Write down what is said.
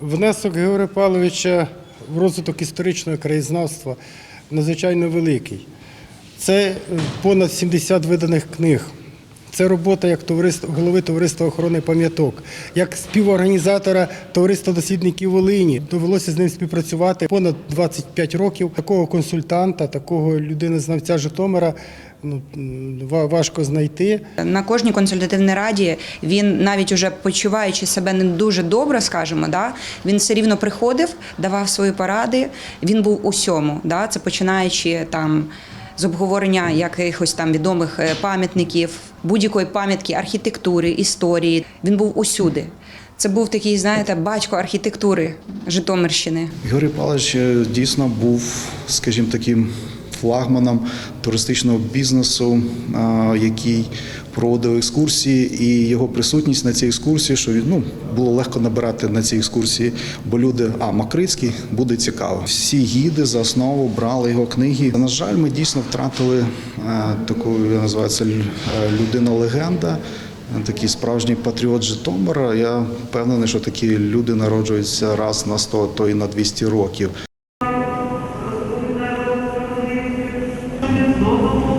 Внесок Георгія Павловича в розвиток історичного краєзнавства надзвичайно великий. Це е, понад 70 виданих книг. Це робота як товариство, голови товариства охорони пам'яток, як співорганізатора товариства дослідників Волині. Довелося з ним співпрацювати понад 25 років. Такого консультанта, такого людини-знавця Житомира ну, важко знайти. На кожній консультативній раді він навіть уже почуваючи себе не дуже добре, скажімо, да, він все рівно приходив, давав свої поради. Він був усьому. Да, це починаючи там з обговорення якихось там відомих е, пам'ятників, будь-якої пам'ятки архітектури, історії. Він був усюди. Це був такий, знаєте, батько архітектури Житомирщини. Ігор Павлович е, дійсно був, скажімо, таким флагманом туристичного бізнесу, який проводив екскурсії, і його присутність на цій екскурсії, що він ну було легко набирати на цій екскурсії, бо люди, а Макрицький буде цікаво. Всі гіди за основу брали його книги. На жаль, ми дійсно втратили таку називається людина-легенда. Такий справжній патріот Житомира. Я впевнений, що такі люди народжуються раз на 100, то і на 200 років. додому.